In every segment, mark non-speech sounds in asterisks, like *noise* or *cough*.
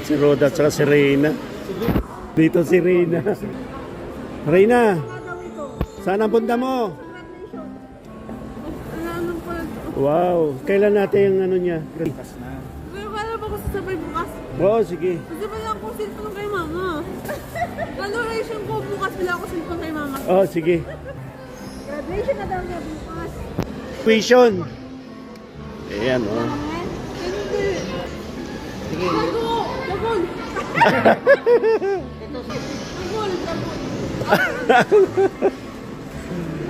Si Roda at si Reyna. Dito si Reyna. Reyna, saan ang punta mo? Wow, kailan natin yung ano niya? Pero kala ba ko sasabay bukas? Oo, sige. Kasi wala akong cellphone kay mama. Graduation ko bukas, wala akong cellphone kay mama. Oo, sige. Graduation na daw niya bukas. Tuition. Ayan, oh. Sige.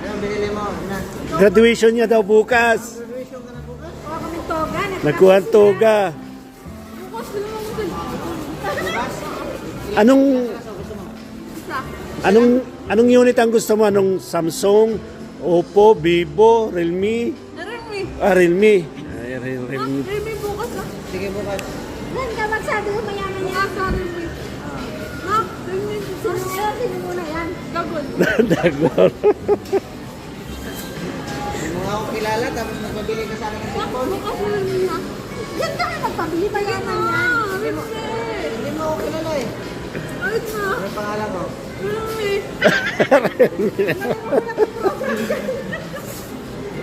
Anong binili mo? Na? Graduation niya daw bukas. Graduation ka na bukas? Baka kami toga. Nagkuhan toga. Bukas. Anong anong anong unit ang gusto mo? Anong Samsung, Oppo, Vivo, Realme? Ah, Realme. Ay, Re- Ah, Realme. Remy bukas ah. Sige bukas. Yan ka, magsabi ko mayaman niya. Ah, sa Remy. Ma, Remy. Sino muna yan? Gagol. Dagor. Hindi mo ako kilala tapos *laughs* nagpabili ka sa akin ng cellphone. Bukas na Remy na. Yan ka na magpabili pa yan. Remy. Hindi mo ako kilala eh. Ayun na. Ano pangalan mo? Remy.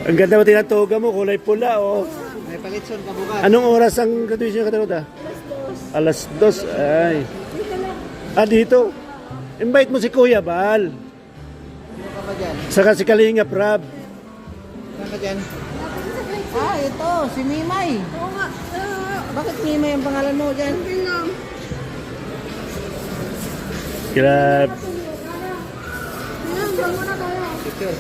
Ang ganda mo tinatoga mo, kulay pula, oh. May palitson ka bukas. Anong oras ang graduation ka Taruda? Alas dos. Ay. Ah, dito. Invite mo si Kuya Bal. Sino ka ba dyan? Saka si Kalinga Prab. Saan ka dyan? Ah, ito. Si Mimay. Oo nga. Bakit Mimay ang pangalan mo dyan? Grab. Picture.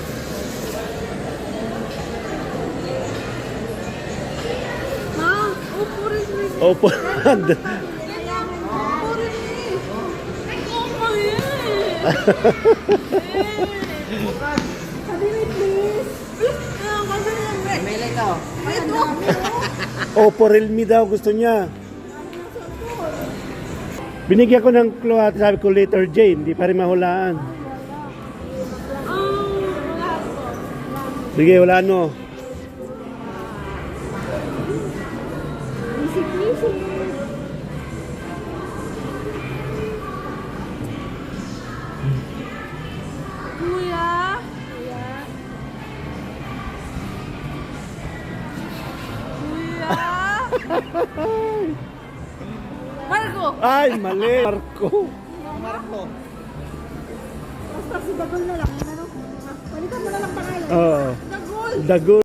Ito. Opo Realme daw gusto niya. Binigyan ko ng clue at sabi ko letter J, hindi pa rin mahulaan. Ah. Sige, wala no. Kuya? Kuya? Kuya? Marco! Ay, mali. Marco. Marco. Basta si Bagol na lang. Ano? Palitan mo na lang pangalan. Oo. Dagol! Dagol.